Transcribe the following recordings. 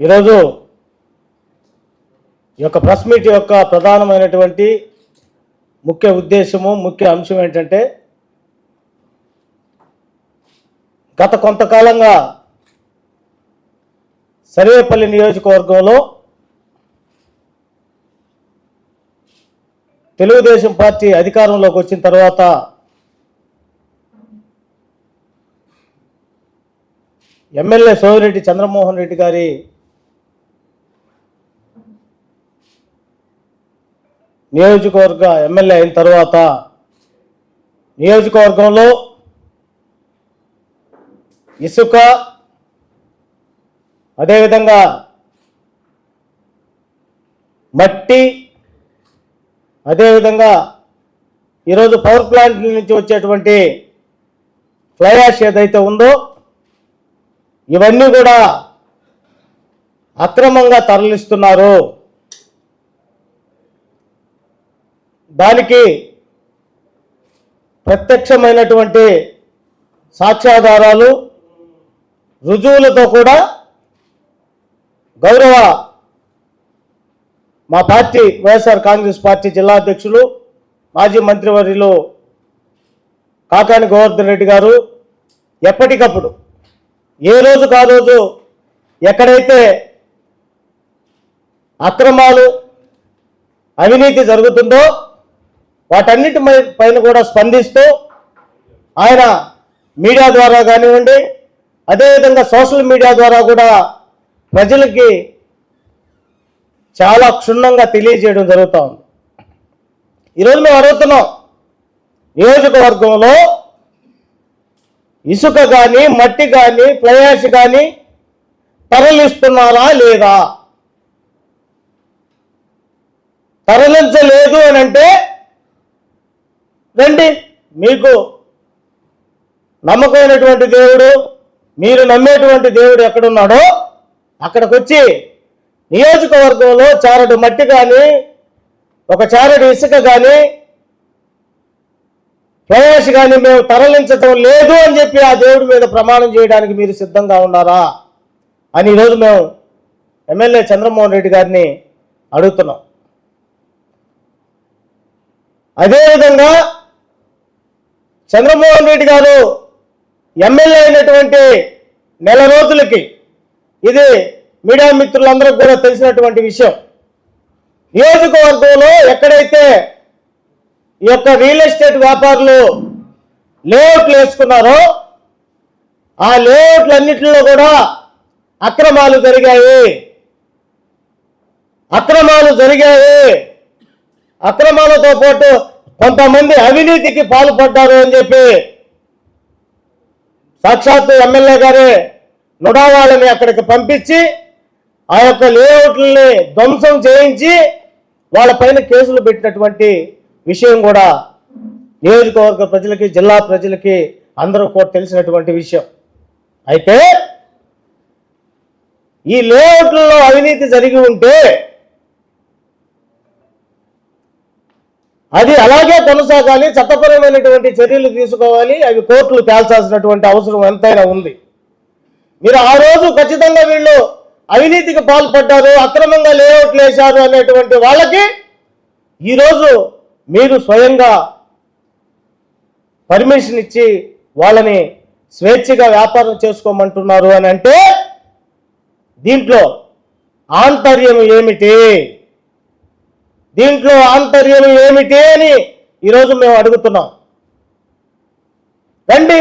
ఈరోజు ఈ యొక్క ప్రెస్ మీట్ యొక్క ప్రధానమైనటువంటి ముఖ్య ఉద్దేశము ముఖ్య అంశం ఏంటంటే గత కొంతకాలంగా సర్వేపల్లి నియోజకవర్గంలో తెలుగుదేశం పార్టీ అధికారంలోకి వచ్చిన తర్వాత ఎమ్మెల్యే సోమిరెడ్డి చంద్రమోహన్ రెడ్డి గారి నియోజకవర్గ ఎమ్మెల్యే అయిన తర్వాత నియోజకవర్గంలో ఇసుక అదేవిధంగా మట్టి అదేవిధంగా ఈరోజు పవర్ ప్లాంట్ నుంచి వచ్చేటువంటి ఫ్లై యాష్ ఏదైతే ఉందో ఇవన్నీ కూడా అక్రమంగా తరలిస్తున్నారు. దానికి ప్రత్యక్షమైనటువంటి సాక్ష్యాధారాలు రుజువులతో కూడా గౌరవ మా పార్టీ వైఎస్ఆర్ కాంగ్రెస్ పార్టీ జిల్లా అధ్యక్షులు మాజీ మంత్రివర్యులు కాకాని గోవర్ధన్ రెడ్డి గారు ఎప్పటికప్పుడు ఏ రోజు కా రోజు ఎక్కడైతే అక్రమాలు అవినీతి జరుగుతుందో వాటన్నిటి పైన కూడా స్పందిస్తూ ఆయన మీడియా ద్వారా కానివ్వండి అదేవిధంగా సోషల్ మీడియా ద్వారా కూడా ప్రజలకి చాలా క్షుణ్ణంగా తెలియజేయడం జరుగుతూ ఉంది. ఈరోజు మేము అడుగుతున్నాం నియోజకవర్గంలో ఇసుక కానీ మట్టి కానీ ఫ్లయాష్ కానీ తరలిస్తున్నారా లేదా? తరలించలేదు అని అంటే రండి. మీకు నమ్మకమైనటువంటి దేవుడు మీరు నమ్మేటువంటి దేవుడు ఎక్కడున్నాడో అక్కడికి వచ్చి నియోజకవర్గంలో చారడు మట్టి కానీ ఒక చారడు ఇసుక కానీ ప్రవేశ కానీ మేము తరలించటం లేదు అని చెప్పి ఆ దేవుడి మీద ప్రమాణం చేయడానికి మీరు సిద్ధంగా ఉన్నారా? అని ఈరోజు మేము ఎమ్మెల్యే చంద్రమోహన్ రెడ్డి గారిని అడుగుతున్నాం. అదేవిధంగా చంద్రమోహన్ రెడ్డి గారు ఎమ్మెల్యే అయినటువంటి నెల రోజులకి ఇది మీడియా మిత్రులందరూ కూడా తెలిసినటువంటి విషయం. నియోజకవర్గంలో ఎక్కడైతే ఈ యొక్క రియల్ ఎస్టేట్ వ్యాపారులు లేఅవుట్లు వేసుకున్నారో ఆ లేఅవుట్లన్నింటిలో కూడా అక్రమాలు జరిగాయి. అక్రమాలు జరిగాయి. అక్రమాలతో పాటు కొంతమంది అవినీతికి పాల్పడ్డారు అని చెప్పి సాక్షాత్తు ఎమ్మెల్యే గారి నుడావాళ్ళని అక్కడికి పంపించి ఆ యొక్క లేఅవుట్లని ధ్వంసం చేయించి వాళ్ళపైన కేసులు పెట్టినటువంటి విషయం కూడా నియోజకవర్గ ప్రజలకి జిల్లా ప్రజలకి అందరూ కూడా తెలిసినటువంటి విషయం. అయితే ఈ లేఅవుట్లలో అవినీతి జరిగి ఉంటే అది అలాగే కొనసాగాలి చట్టపరమైనటువంటి చర్యలు తీసుకోవాలి అవి కోర్టులు తేల్చాల్సినటువంటి అవసరం ఎంతైనా ఉంది. మీరు ఆ రోజు ఖచ్చితంగా వీళ్ళు అవినీతికి పాల్పడ్డారు అక్రమంగా లేఅవుట్లు వేశారు అనేటువంటి వాళ్ళకి ఈరోజు మీరు స్వయంగా పర్మిషన్ ఇచ్చి వాళ్ళని స్వేచ్ఛగా వ్యాపారం చేసుకోమంటున్నారు అని అంటే దీంట్లో ఆంతర్యం ఏమిటి? దీంట్లో ఆంతర్యం ఏమిటి అని ఈరోజు మేము అడుగుతున్నాం. రండి.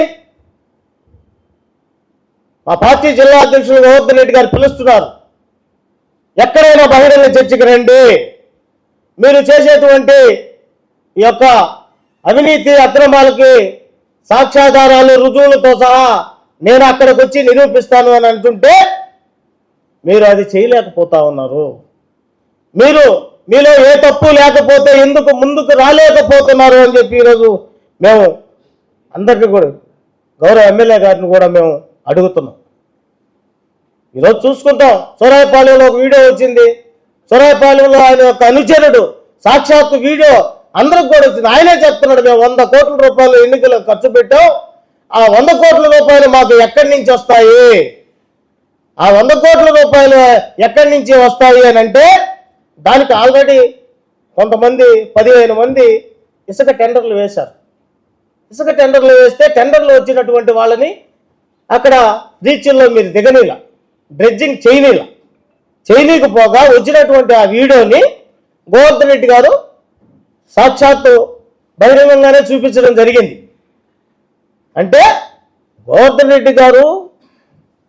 మా పార్టీ జిల్లా అధ్యక్షులు గోవర్ధన్ రెడ్డి గారు పిలుస్తున్నారు. ఎక్కడైనా బహిరంగ చర్చకి రండి. మీరు చేసేటువంటి ఈ యొక్క అవినీతి అక్రమాలకి సాక్ష్యాధారాలు రుజువులతో సహా నేను అక్కడికి వచ్చి నిరూపిస్తాను అని అంటుంటే మీరు అది చేయలేకపోతా ఉన్నారు. మీరు మీలో ఏ తప్పు లేకపోతే ఎందుకు ముందుకు రాలేకపోతున్నారు అని చెప్పి ఈరోజు మేము అందరికీ కూడా గౌరవ ఎమ్మెల్యే గారిని కూడా మేము అడుగుతున్నాం. ఈరోజు చూసుకుంటాం. సూరాయపాలెంలో ఒక వీడియో వచ్చింది. సూరాయపాలెంలో ఆయన యొక్క అనుచరుడు సాక్షాత్తు వీడియో అందరికి కూడా వచ్చింది. ఆయనే చెప్తున్నాడు మేము వంద కోట్ల రూపాయలు ఎన్నికలు ఖర్చు పెట్టాం. ఆ వంద కోట్ల రూపాయలు మాకు ఎక్కడి నుంచి వస్తాయి? ఆ వంద కోట్ల రూపాయలు ఎక్కడి నుంచి వస్తాయి? అని అంటే దానికి ఆల్రెడీ కొంతమంది పదిహేను మంది ఇసుక టెండర్లు వేశారు. ఇసుక టెండర్లు వేస్తే టెండర్లు వచ్చినటువంటి వాళ్ళని అక్కడ రీచ్ల్లో మీరు దిగనీల. డ్రెడ్జింగ్ చేయనీల. చేయనీకపోగా వచ్చినటువంటి ఆ వీడియోని గోవర్ధన్ రెడ్డి గారు సాక్షాత్తు బహిరంగంగానే చూపించడం జరిగింది. అంటే గోవర్ధన్ రెడ్డి గారు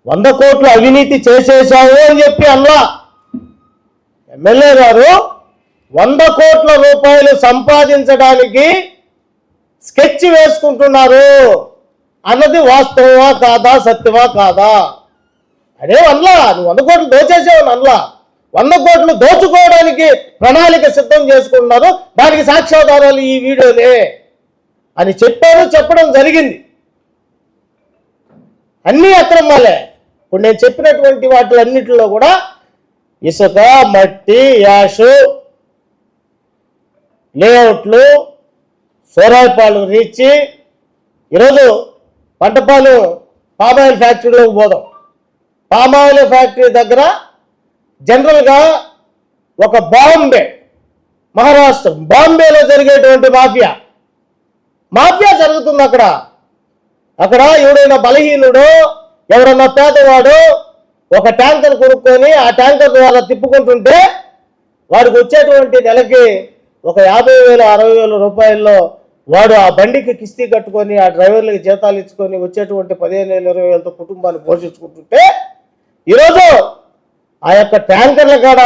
వంద కోట్లు అవినీతి చేసేశావు అని చెప్పి అల్లా ఎమ్మెల్యే గారు వంద కోట్ల రూపాయలు సంపాదించడానికి స్కెచ్ వేసుకుంటున్నారు. అన్నది వాస్తవమా కాదా సత్యమా కాదా? అదే అనలా నువ్వు వంద కోట్లు దోచేసావు అనలా వంద కోట్లు దోచుకోవడానికి ప్రణాళిక సిద్ధం చేసుకుంటున్నారు. దానికి సాక్ష్యాధారాలు ఈ వీడియోలే అని చెప్పారు చెప్పడం జరిగింది. అన్నీ అక్రమాలే. ఇప్పుడు నేను చెప్పినటువంటి వాటిలన్నిటిలో కూడా ఇసుక మట్టి యాషు లేఅవుట్లు సోరాయిపాలు రీచి ఈరోజు పంటపాలు పామాయిల్ ఫ్యాక్టరీలోకి పోదాం. పామాయిల్ ఫ్యాక్టరీ దగ్గర జనరల్గా ఒక బాంబే మహారాష్ట్ర బాంబేలో జరిగేటువంటి మాఫియా. మాఫియా జరుగుతుంది అక్కడ. అక్కడ ఎవడైనా బలహీనుడు ఎవరన్నా పేదవాడు ఒక ట్యాంకర్ కొనుక్కొని ఆ ట్యాంకర్ ద్వారా తిప్పుకుంటుంటే వాడికి వచ్చేటువంటి నెలకి ఒక యాభై వేలు అరవై వేల రూపాయల్లో వాడు ఆ బండికి కిస్తీ కట్టుకొని ఆ డ్రైవర్లకి జీతాలు ఇచ్చుకొని వచ్చేటువంటి పదిహేను వేలు ఇరవై వేలతో కుటుంబాన్ని పోషించుకుంటుంటే ఈరోజు ఆ యొక్క ట్యాంకర్ల కాడ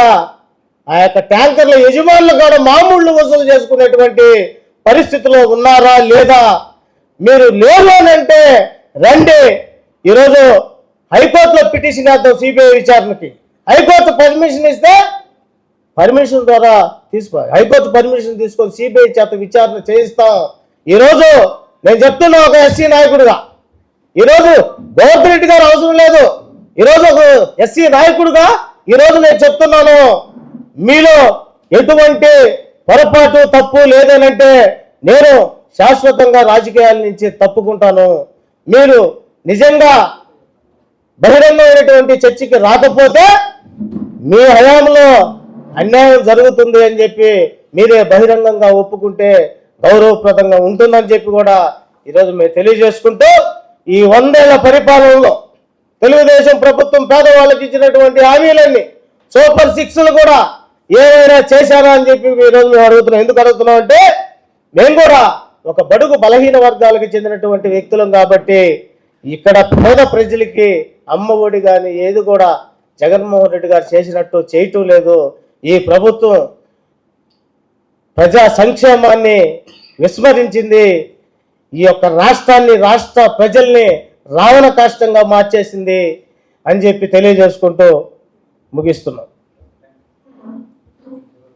ఆ యొక్క ట్యాంకర్ల యజమానుల కాడ మామూళ్ళు వసూలు చేసుకునేటువంటి పరిస్థితిలో ఉన్నారా లేదా? మీరు లేరు అంటే రండి. ఈరోజు హైకోర్టులో పిటిషన్ వేద్దాం సిబిఐ విచారణకి. హైకోర్టు పర్మిషన్ ఇస్తే పర్మిషన్ ద్వారా తీసుకో హైకోర్టు పర్మిషన్ తీసుకొని సిబిఐ చేత విచారణ చేయిస్తాం. ఈరోజు నేను చెప్తున్నా ఒక ఎస్సీ నాయకుడిగా. ఈరోజు గోవర్ధన్ గారు అవసరం లేదు. ఈరోజు ఒక ఎస్సీ నాయకుడుగా ఈరోజు నేను చెప్తున్నాను. మీలో ఎటువంటి పొరపాటు తప్పు లేదనంటే నేను శాశ్వతంగా రాజకీయాల నుంచి తప్పుకుంటాను. మీరు నిజంగా బహిరంగమైనటువంటి చర్చికి రాకపోతే మీ హయాంలో అన్యాయం జరుగుతుంది అని చెప్పి మీరే బహిరంగంగా ఒప్పుకుంటే గౌరవప్రదంగా ఉంటుందని చెప్పి కూడా ఈరోజు మేము తెలియజేసుకుంటూ ఈ వందేళ్ళ పరిపాలనలో తెలుగుదేశం ప్రభుత్వం పేదవాళ్ళకి ఇచ్చినటువంటి హామీలన్నీ సూపర్ సిక్స్లు కూడా ఏమైనా చేశారా అని చెప్పి ఈరోజు మేము అడుగుతున్నాం. ఎందుకు అడుగుతున్నాం అంటే మేము కూడా ఒక బడుగు బలహీన వర్గాలకు చెందినటువంటి వ్యక్తులం కాబట్టి ఇక్కడ పేద ప్రజలకి అమ్మ ఒడి కానీ ఏది కూడా జగన్మోహన్ రెడ్డి గారు చేసినట్టు చేయటం లేదు. ఈ ప్రభుత్వం ప్రజా సంక్షేమాన్ని విస్మరించింది. ఈ యొక్క రాష్ట్రాన్ని రాష్ట్ర ప్రజల్ని రావణ కాష్టంగా మార్చేసింది అని చెప్పి తెలియజేసుకుంటూ ముగిస్తున్నాం.